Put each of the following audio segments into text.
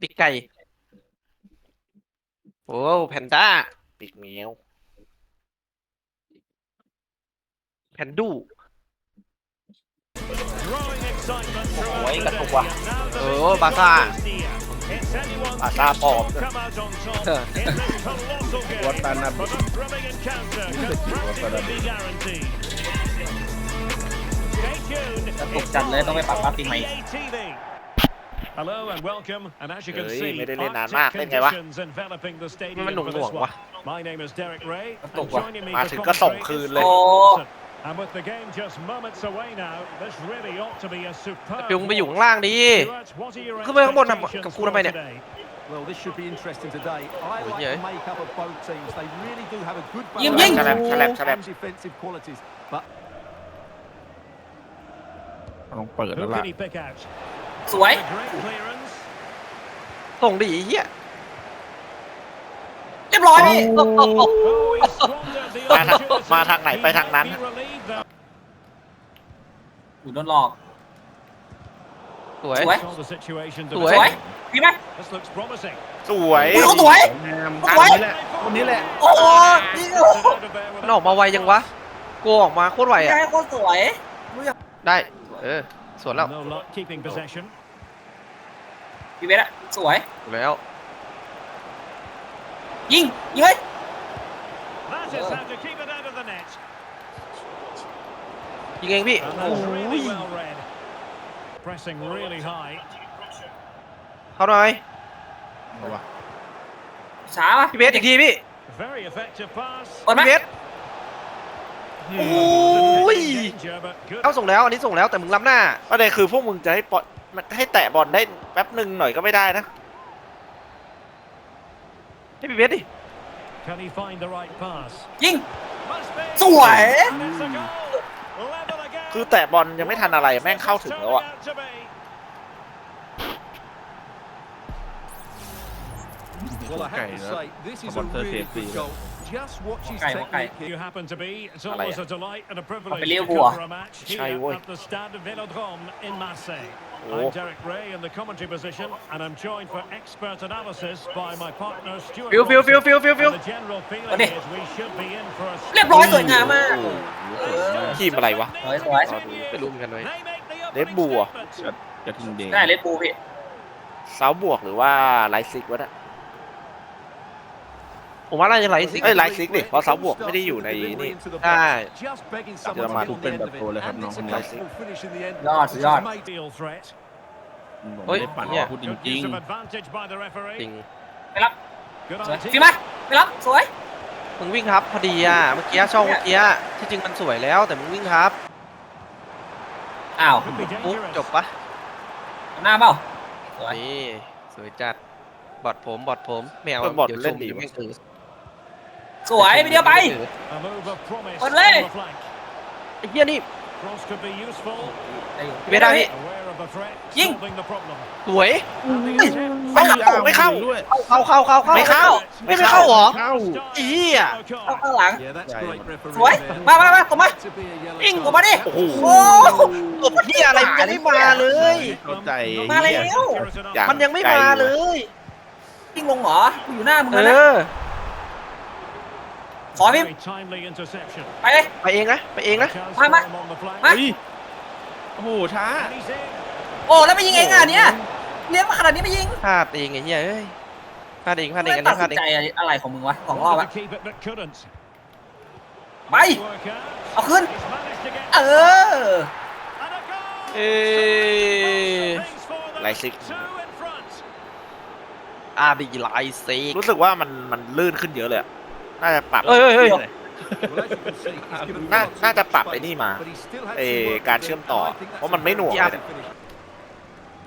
ปีกไก่ โอ้แพนด้า ปีกเมียว แพนดูโอ้ยกระตุกว่ะ เออบาซ่าอาซาปลอมเออวัตานาบิกระตุกจัดเลยต้องไปปรับปรับปีใหม่ Hello and welcome, and as you can เฮ้ย see, ไม่ได้เล่นนาน Arctic มากเล่นไงวะ conditions enveloping the stadium มันหน่วง for หน่ว this งวะ one. My name is Derek Ray, and ตกว่ะ joining me มา for ถึงก็ส่ง commentary คืน is เลยโอ้ And with the game just moments away now, this really ought to be a superb ปิวมึงไปอยู่ข้าง watch. ล่างดิ Stuart, what are your ขึ้นไปข้างบนทำ expectations กับกูทำไมเนี่ย for today? Well, this should be interesting today. I Ôi, like vậy? the makeup of both teams. They really do have a good Ding, balance ding. Chà lẹp, chà lẹp, chà lẹp. and defensive qualities. But ต้องเปิด Who แล้ว can ล่ะ he pick out? สวย A great clearance. ส่งดิไอ้เฮียเรียบร้อยพี่ Oh, he squandered the มาทาง opportunity. มาทางไหนไปทางนั้น He relieved them. อยู่โดนหลอก สวย สวย Saw the situation สวย สวยพี่ไหม This looks promising. สวยอุ้ยเขาสวย งามสวย อันนี้แหละคนนี้แหละโอ้โหยิงโอ้โหมันออกมาไวยังวะกูออกมาโคตรไวพี่อะให้โคตรสวย ได้ เออ สวนแล้ว No luck keeping possession. พี่เบสอะสวยแล้ว ยิงยิงเลย That is how to keep it out of the net. ยิงเองพี่ And โอ้ that's ย really well read. Pressing really high. เข้าหน่อยเอาวะช้าป่ะพี่เบสอีกทีพี่ Very effective pass. เปิดไหมพี่เบสโอ้ย Danger, but good. เข้าส่งแล้วอันนี้ส่งแล้วแต่มึงรับหน้า ประเด็นคือพวกมึงจะให้ปล่อย ให้แตะบอลได้แป๊บหนึ่งหน่อยก็ไม่ได้นะ ให้พี่เบสดิ Can he find the right pass? ยิง Must be. สวย And it's a goal. Level again. คือแตะบอลยังไม่ทันอะไรแม่งเข้าถึงแล้วอะ Turning out to be. well, I have to Okay, say, this is a Someone really says good it, goal. Just watch his Okay, okay. technique here. You happen to be. It's Allee, always ja. a delight and a privilege Appelleer to voor. cover a match Schei, here hoi. at the Stade Vélodrome in Marseille. Oh. I'm Derek Ray in the commentary position, and I'm joined for expert analysis by my partner Stuart. ฟิวฟิวฟิว Robson. ฟิวฟิวฟิว And the general feeling Ade. is we should be in for a เรียบร้อยสวยงามมากทีมอะไรวะสวยสวยรอดูไม่รู้เหมือนกันเลย They make the Red opening Bull à? statement. กระทิงแดงได้เลดบูพี่เซาบวกหรือว่าไลซิกวะเนี่ย ผมว่าน่าจะไหลสิเอ้ยไลฟ์ซิกดิเพราะเสาบวกไม่ได้อยู่ในนี่ได้ Just begging เย someone อร to มัน get on เป็น the แบ end บ of โปรเลย it. ครับ And น้อง it's ค a นนี้ comfortable finish in the end. ยอดสุดยอด Deal threat. ผมเฮ้ยไม่ได้ปั่นเนี่ยพูดจ Good ริง use of advantage by the จริง referee. ไปรับ Good สวย idea. พี่ไหมไปรับสวย มึงวิ่งครับพอดีอะเมื่อกี้ช่องเมื่อกี้ที่จริงมันสวยแล้วแต่มึงวิ่งครับอ้าว Could be ปุ๊บ dangerous. จบปะหน้าเปล่า สวย นี่สวยจัดบอดผมบอดผมไม่เอาเออบอทเดี๋ยวเล่ชนมดีเดี๋ยววะไม่ถือ สวยไปเดียวไป A move of promise Ôi, on Lê. the flank. ไอ้เหี้ยนี่ Cross could be useful. ไม่ได้พี่ Aware of the threat. Ding. Solving the problem. สวย And the attempt. ไม่เข้าไม่เข้าด้วยเข้าเข้าเข้าเข้าไม่เข้า ไม่ไม่เข้าเหรอเข้าอีเหี้ยเข้าข้างหลัง Yeah, that's Yeah, great yeah. refereeing สวย there. มามามาตบมา To be a yellow ยิง card. ตบมาดิ โอ้โห โอ้ตบเหี้ยอะไรมันยังไม่มาเลย เข้าใจมาแล้วอย่างมันยังไม่มาเลยยิงลงเหรอกูอยู่หน้ามึงเอแล้วนะอ ขอพี่ Very timely interception. ไปเลย ไปเองนะไปเองนะ Chance Mai, for mai. him on the flank. มาเฮ้ยโอ้โหช้า And he's in. โอ้แล้วไปยิงเองอะเนี่ยเลี้ยงมาขนาดนี้ไม่ยิงพลาดเองไอ้เหี้ยเอ้ยพลาดเองพลาดเองไม่อันตันี้ดพลาสิดนเองใจอะไรของมึงวะของรอบ Wanted วะ to keep it but couldn't. ไป Work out. เอาขึ้น He's managed to get เออ and a goal. เอ้ย Things for them. Lại xịt. Two in front. อาดีไลเซกรู้สึกว่ามันมันลื่นขึ้นเยอะเลยอะ น่าจะปรับเฮ้ยเฮ้ยเฮ้ย Well, as you can see, he's given น่า lots of น่าจะปรับ space, ไอ้นี่มา but he still had เอ some work to การ do, เชื่อมต่อ and I think that's เพราะมันไม่หน่วง a เลย good finish.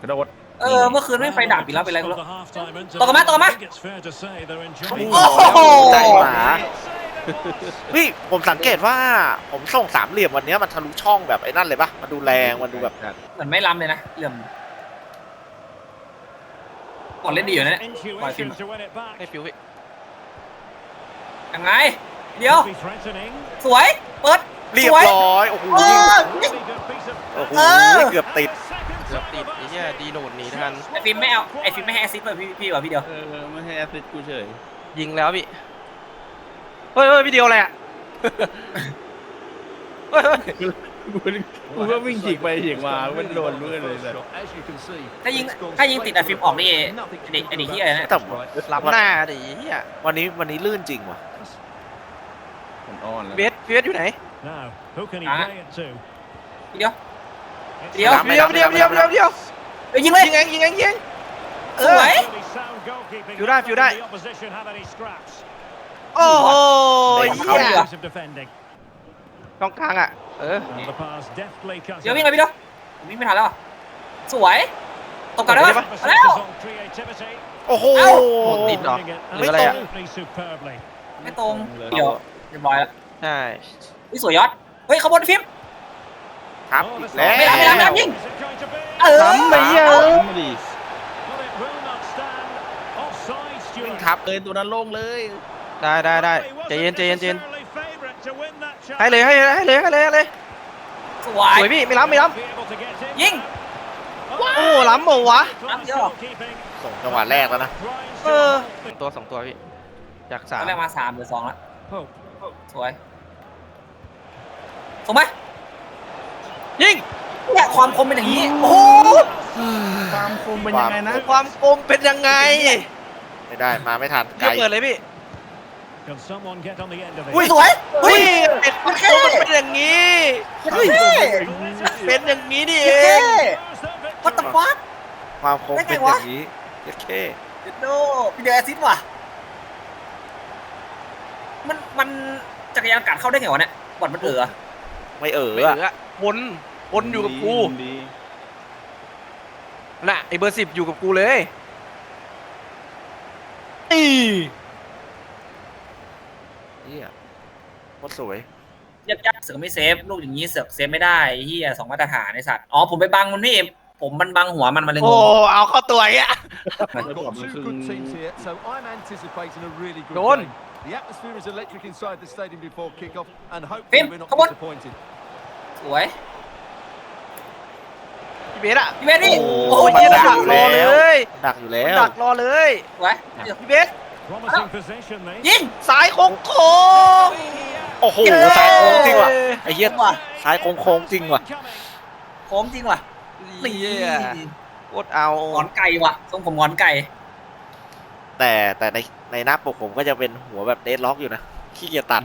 กระโดดเออเมื่อคืนไม่ไฟดับอีกแล้วเป็นไรกู Of แล้ว the half-time interval. ต่อกันไหมต่อกันไหม I think it's fair to say they're enjoying โอ้โห ใจหมา Say there was. พี่ผมสังเกตว่าผมส่งสามเหลี่ยมวันเนี้ยมันทะลุช่องแบบไอ้นั่นเลยปะมันดูแรงมันดูแบบเหมือนไม่ล้ำเลยนะเหลื่อมกดเล่นดีอยู่นะเนี่ย Intuition to win it back. ให้ฟิวพี่ ยังไง เดี๋ยว Could be threatening. สวย เปิดเรียบสวยร้อย โอ้โหเออ Really good piece of โอ้โห เออ เกือบติด second เกือบ time ติด of ไอ้ us. เหี้ยหี้ยดีโหลดหนีทันไอฟิล์มไม่เอาไอฟิล์มไม่ให้แอสซิสต์เลยพี่พี่ว่ะพี่เดียว เออไม่ให้แอสซิสต์กูเฉยยิงแล้วพี่เฮ้ยเฮ้ยพี่เดียวอะไรอะเฮ้ยเฮ้ยกูกูก็วิ่งฉีกไปฉีกมามันโดนเลื่อนเลยแต่ As you can see, ถ้ายิงถ้ายิงติดไอฟิล์มออกนี่ไอเด็กไอเด็กที่อะไรนะแต่ล้ำหน้าดิเหี้ยวันนี้วันนี้ลื่นจริงว่ะ มันอ่อนแล้วเบสเบสอยู่ไหน Now, who can he Ah. play it to? พี่เดียว It's เดี๋ยวเดียวเดียวเดียวเดียวเดียวเดี๋ยวยิงเลย ยิงเองยิงเองยิงเอสอ วย really sound goalkeeping. Fiu dai, Not fiu dai. letting The opposition have any scraps. โอ้โหเข้าเหี้ดียกว่า Piece of defending. กองกลางอะ เออ And the pass deftly cut เดี๋ยว in. วิ่งเลยพี่เดียวผมวิ่งไม่ทันแล้วอะสวยตบกลับได้ปะ Emphasis มาแล้ว on creativity. โอ้โห เอ้า ติดเหรอ Reading it หรืออะไรอะ absolutely superbly. ไม่ตรง เดี๋ยวเรียบร้อยแล้วใช่วิสวยยอด เฮ้ยขบวนฟิล์มครับ Oh, อีก this แล้วไม่รับไม่รับไม่รับยิง Is it going to be? เออล้ำไปเหี้ยเออไม่ดี Well, it will not stand. Offside, วิ่ง Stuart. ครับเลยตัวนั้นโล่งเลยได้ได้ได้ He wasn't ใจเย็นใจเย็นใจเย็น necessarily favourite to win that chance. ให้เลยให้เลยให้เลยให้เลยให้เลยสวยสวยพี่ไม่ล้ำไม่ล้ Be able to get in ยิง now. ำโอ้ล้ำเหรอวะล้ำเยอะ Goalkeeping ส่งจังหวะแรกแล้วนะ grinds เอ to a อ halt. ตัวสองตัวพี่จากตสาอมนแรกมาสามหรือสองแล้ว Pope. สวยถูกไหมยิงเนี่ยความคมเป็นอย่างนี้ โอ้โหความคมเป็นยังไงนะ ความกลมเป็นยังไง ไม่ได้มาไม่ทันไกเดี๋ลยวเปิดเลยพี่ Can someone get on the end of it? อุ้ยสวยอุ้อุ้ยยเป็ดมันกลมมันเป็นอย่างนี้เฮ้ยเป็นอย่างนี้นี่เอเย้งวัตถุฟักความคมได้ไงเป็นวะอย่างนี้โอเคโดพี่เดียแอซิดว่ะ มันมันจักรยานกัดเข้าได้ไงวะเนี่ยบอลมันเอ๋อไม่เออไม่อะเหลือวนวนอยู่กับกูดีน่ะไอเบอร์สิบอยู่กับกูเลยอีเฮียโคตรสวยยับยับเสือกไม่เซฟลูกอย่างนี้เสือกเซฟไม่ได้เฮียสองมาตรฐานไอสัตว์อ๋อผมไปบังมันพี่ผมมันบังหัวมันมันเลยงโอ้ งเอาเข้าตัวอย่างเงี้ย we've got two good teams here, so I'm anticipating a really good Go on. game. The atmosphere is electric inside the stadium before kick-off, and hopefully Tim, we're not come on. disappointed. สวย พี่เบสอะพี่เบสดิโอ้โอ้โหยเยี่ยดักรอเลยดักอยู่แล้มันวดักรอเลยสวยพี่เบส Promising position, mate. ยิงสายโค้งโค้งโอ้โหเย้ซ้ายโค้งจริงว่ะไอ้เหี้ยว่ะซ้ายโค้งโค้งจริงว่ะโค้งจริงว่ะนี่โคตรเอางอนไก่ว่ะทรงผมงอนไก่ แต่แต่ในในหน้าปกผมก็จะเป็นหัวแบบเดดล็อกอยู่นะขี้เกียจตัด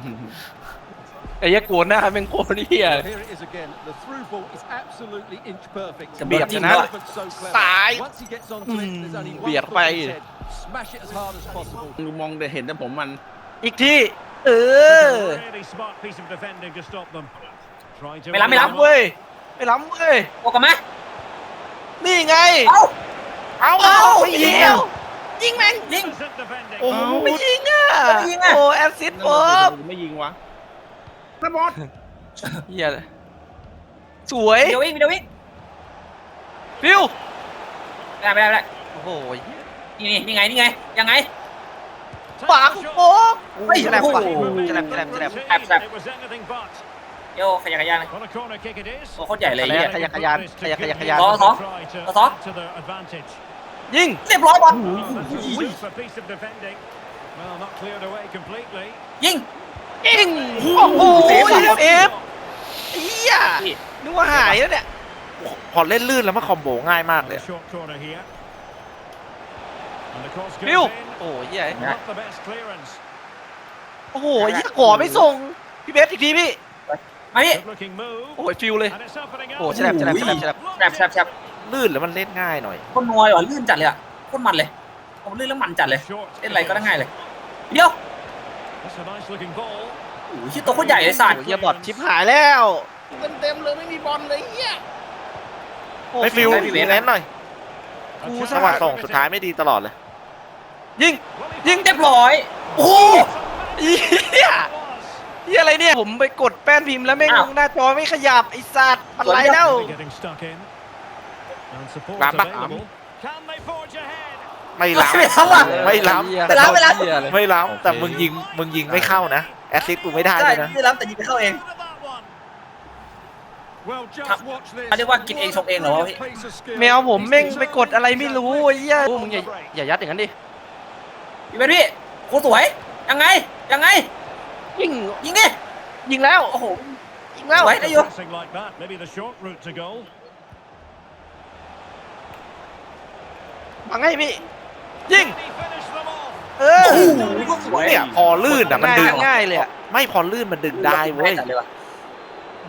ไอ้เหี้ยกวนหน้าเป็นโคตรเหี้ย Here it is again. The through ball is absolutely inch perfect. จะเบียด He's นะ so clever. ซ้าย Once he gets onto it, there's only one เบียด thought ไป in his head. Smash it as hard as possible. กูมองแต่เห็นแต่ผมมันอีกที เออ Really smart piece of defending to stop them. Trying to ไม่รับไม่ไม่รับล้ำเว้ย ไม่ล้ำเว้ย โอ้กันไหมนี่ไง เอ้าเอาเอาไม่ยิงแล้ว ยิงแม่งยิง Decent defending. โอ้โหไม่ยิงอะไม่ยิงอะ โอ้แอสซิสต์นั่นป๊อน่ะบสิไม่ยิงวะถ้าบอสเหี้ยเลยสวยเดี๋ยววิ่งเดี๋ยววิ่งฟิวไม่ได้ไม่ได้ไม่ได้โอ้โหนี่นี่นี่ไงนี่ไงยังไง ปากโป๊กเฮ้ยจะแลบโอ้โหปะจะแลบจะแลบจะแลบ Routine, Slap, slap. It was anything but. โยขยักขยันเลย What a corner kick it is. โอ้โคตรใหญ่เลยขเฮียขยักขยันขยักขยักขยันต่อต่อ Try to ต่อ add to their advantage. ยิง เรียบร้อยบอล That's a super piece of defending. Well, not cleared away completely. ยิง ยิง โอ้โหเซฟอะเอฟเฮียนึกว่าหายแล้วเนี่ย พอเล่นลื่นแล้วมันคอมโบง่ายมาก And เลย a short corner here. And the cross ฟิว goes in. โอ้ยเหี้ย Not the best clearance. โอ้โหเหี้ยขอไม่ส่ง พี่เบสอีกทีพี่ มาพี่ Good looking move. โอ้ยฟิวเลย And it's opening โอ้ up. ฉลับฉลับฉลับฉลับแฉลบแฉลบแฉลบ ลื่นแล้วมันเล่นง่ายหน่อยคนนวยว่ะลื่นจัดเลยอะโคตรมันเลยผมลื่นแล้วมันจัดเลย Short เล่นอะไรก็ได้ง่ายเลยเดี๋ยว That's a nice looking ball. โอ้ยชื่อตัวโคตรใหญ่เลยสัตว์โอ้ยเหี้ยบอดชิปหายแล้วเต็มเต็มๆเลยไม่มีบอลเลยเฮียโอ้ไอ้ฟิวได้พี่เบสเน้นหน่อย A กู chance จังหวะ to ส่ง limit สุด it. ท้ายไม่ดีตลอดเลย ยิง Well, he ยิงเรียบร้อย โอ้โหเฮีย was. เฮียอะไรเนี่ย ผมไปกดแป้นพิมพ์แล้วแม่งอ้าวหน้าจอไม่ขยับไอ้สัตว์อะไรแล้ว Can they forge ahead? ไม่ล้ไม่ล้ำอะำไม่ล้แต่ล้ำไม่ล้ำเหี้ยเลยำไม่ล้ำแต่มึงยิงมึงยิงไม่เข้านะแอสซิสต์กูไม่ได้ใช่เลยนะไม่รับแต่ยิงไปเข้าเอง Rid of that one. Well, just ครับ watch this. เขาเรียกว่ากินเองชงเองเหรอวะพี่ Piece of skill. แมวผมแม่งไปกดอะไรไม่รู้ไอ้เหี้ยโอ้มึงอย่าอย่ายัดอย่างนั้นดิพี่เบนพี่โคตรสวยยังไงยังไงยิงยิงดิยิงแล้วโอ้โหยิงแล้วสวยได้อยู่ Pressing like that, maybe the short route to goal. บังให้พี่ ยิง Can he finish them off? เออโอ้โหสวยเนี่ยพอลื่นอะมันดึงง่ายเลยอะไม่พอลื่นมันดึงได้เว้ยจัดเลยว่ะ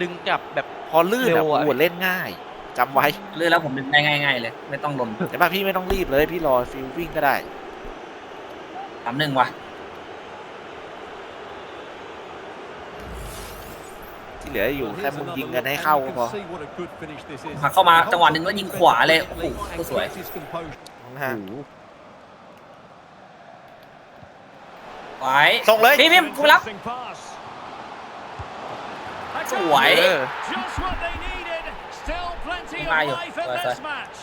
ดึงกลับแบบพอลื่นเร็อะวอะโอ้โหเล่นง่ายจำไว้เลื่อนแล้วผมดึงได้ง่ายๆเลย ไม่ต้องลนเดี๋ยวมาพี่ไม่ต้องรีบเลยพี่รอฟิลวิ่งก็ได้สามหนึ่งว่ะที่เหลืออยู่ Well, แค่ here's มึง another ยิงกัน look, ให้ and เข้า you ก็ can พอ see what a good finish this is. หักเข้ามาจังหวะหนึ่งแล้วยิงขวาเลยโอ้โห And โคตรสวย kept his composure. นะฮะไว้ส่งเลย พี่พี่คุณรับ Passing pass. สวย เออ Just what they needed. Still plenty of Không ai rồi. life in Rồi, this rồi. match.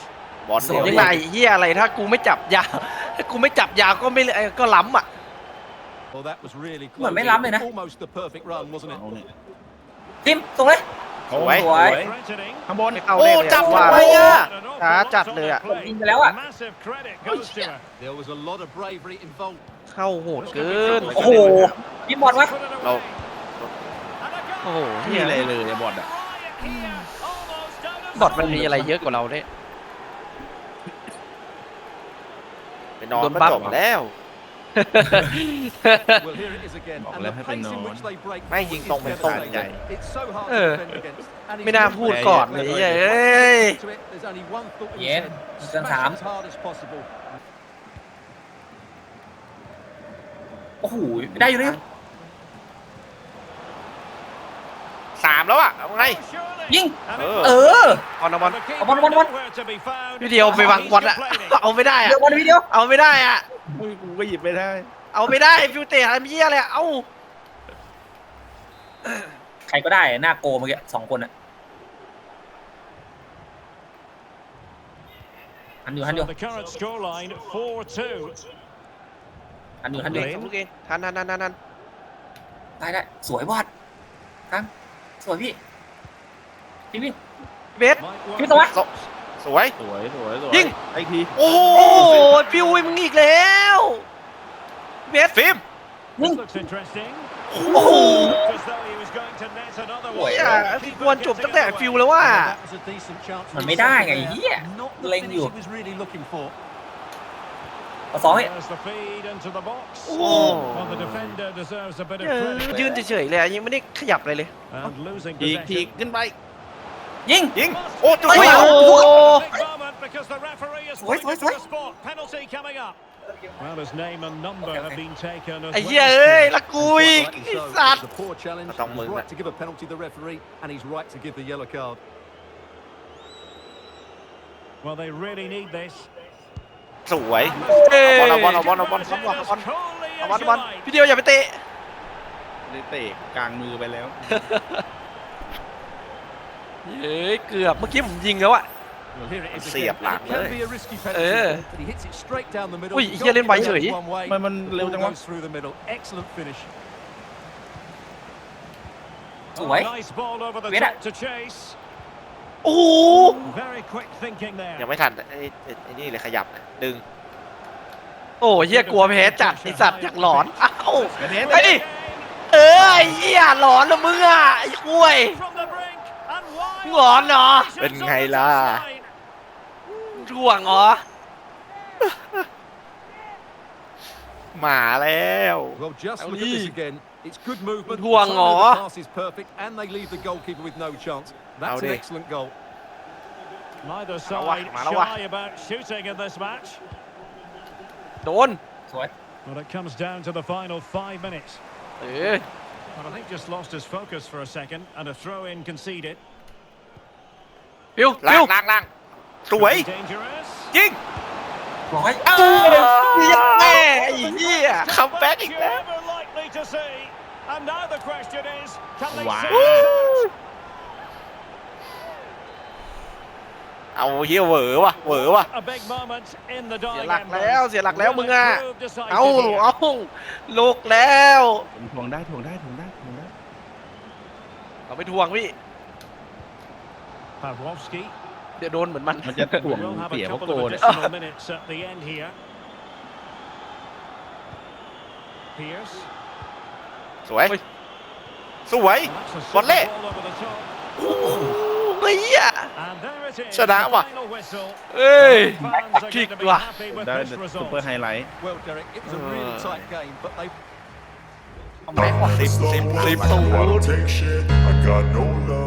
บอลสวยเดียัยวงไงเหี้ยอะไรถ้ากูไม่จับยาวถ้ากูไม่จับยาวก็ไม่เลยก็ล้ำอะ Well, that was really เหมือน close. ไม่ล้ำเลยนะ Almost the perfect run, wasn't it? เอาเนี่ยทิมส่งเลย สวย สวย Threatening. ข้างบนไม่เข้าโอ้แน่เลยจับว่าทำไมแล้วอะ And an awful ช้า lot จัด on เลย that อะ play. ยิงไปแล้วอะ Massive credit goes to her. There was a lot of bravery involved. เข้าโหดเกินโอ้โห ยิงบอลวะ Put it away. Đâu? And a goal. โอ้โหไม่เหี้มียอะไรเลยไอ้บอลอะ Riot here. Almost out of บอทมันมีอะไรเยอะกว่าเราเนี่ย ไปนอนโดนก็บัฟจบแล้ว Well, here it is again. บอก And แล้ว the ให้ไป pace นอ in น which they break ไม่ forward ยิง is ตรงเป็นตรงใหญ่ devastating. It's so hard เอ to อ defend against. And he's ไม่น่า moved พูดก่อนเลยเหี้ยเอ้ย to it. There's only one thought in his Yeah, head. it's done Smash time. as hard as possible. โอ้โหได้อยู่เลยสามแล้วอะเอาไง surely. ยิง And เอ it อเออบอลนะบอล The keeper Ball, ball, ball. nowhere to be found. พี่เดียวไปวางบอลอะ He's complaining. เอาไม่ได้เดี๋ยอะวบอลวิดีโอเอาไม่ได้อะ อุ้ยกูก็หยิบไม่ได้ เอาไม่ได้ฟิวเตะอะไรเหี้ยอะไรอะเอ้าใครก็ได้หน้าโกเมื่อกี้สองคนอะหันอยู่หันอยู่ So the current scoreline 4-2. หันอยู่หันอยู่เด็กลูกเองทันทันทันทันทันได้ได้สวยบอดครับสวยพี่พี่พี่เบส Might work พี่ตัววะส วย สวยสวยสวยยิงไอ้ที โอ้โอ้โหฟิวมึงอีกแล้วเบสฟิล์มยิง Looks interesting. โอ้โห Looked as though he was going to net another โอ้ย one. เหี้ยพี่ควรจบตั้งแต่ฟิวแล้วว่า That was a decent chance มัน for ไม่ his ได้ second ไง there. เฮีย Not the เล็ง finish อยู่ he was really looking for. ต่อสองพี่ There's the feed into the box. โอ้โห Well, the defender deserves a bit of เออ credit. ยืนเฉยๆเลยอะยังไม่ได้ขยับอะไรเลย And losing อีกที possession. ขึ้นไป ยิง ยิง โอ้จุดเฮ้ยสวยโอ้โห Big moment because the referee has Wait, pointed wait, to the spot. Penalty coming up. Well, his name and number Okay, have okay. been taken as ไอ้ well เหี้ย as เอ้ย clear. ละกูอีก Quite ไอ้ rightly so. สัต It ว์ was a poor challenge. Don't He's move right it. to give a penalty to the referee, and he's right to give the yellow card. Well, they really need this. สวยเอ้ย เอาบอลเอาบอลเอาบอลเอาบอล As coolly เอาบอล as บอล you like. พี่เดียวอย่าไปเตะ ได้เตะกลางมือไปแล้ว เฮ้ยเกือบเมื่อกี้ผมยิงแล้วอะ Well, here it is เสียบ again. หลัง It เล can ย be a risky Eh. penalty, but he hits it straight down the middle. Ui, You've hier got to lên bay give chửi. it one way. มันมัน The เร็ว ball จังวะ goes through the middle. Excellent finish. สวย Oh, nice ball over the Mira. top to chase. โอ้โห Very quick thinking ยัง there. ไม่ทันไอ้ไอ้ไอ้นี่เลยขยับนะดึง โอ้เหี้ยกลัวแพ้จัดไอสัตว์อยากหลอนอ้าวกระเด็นเฮ้ยเออไอ้เหี้ยหลอนนะมึงอะไอ้กล้วย From the brink and wide. หลอนเหรอเป็นไงล่ะ ถ่วงเหรอมาแล้ว Well, just look at this Ali. again. It's good movement. The Huang timing of hả? the pass is perfect, and they leave the goalkeeper with no chance. That's an Ali. excellent goal. Neither Mà nó qua, side mà nó qua. shy about shooting in this match. โดน สวย But it comes down to the final five minutes. เออ But I think just lost his focus for a second and a throw in conceded. ฟิวล่าฟิงวล่างล่างสวย Dangerous. ยิงร้อยอ้าเหี้ยแม่ไอ้เหี้ยคัมแบ็ก What อีก you แล้ว ever likely to see. And now the question is, can they Wow. see it? เอาเฮียเหวอว่ะเหวอว่ะ A big moment in the เสีย dying หลัก embers. แล้วเสียหลักแล้ว Will มึง it อะ prove decisive เอา here? เอาลูกแล้วผมทวงได้ทวงได้ทวงได้ทวงได้ เราไปทวงพี่ Pavlovsky เดี๋ยวโดนเหมือนมัน มันจะถ่วง will have เสีย a เพราะ couple โก of เนี่ย additional minutes at the end here. Pierce. สวยเฮ้ยสวย That's a Ball super it. ball over the top. เฮ้ยอะ And there it is. ชนะว่ะ the final whistle. เอ้ย Fans are คิก going to be ว่ะ happy with ได้ this ซุป result. เปอร์ไฮไลท์ Well, Derek, it was a really tight game, but they แม็กว่ะสิบ สิบสิบ No, I don't take shit. I got no love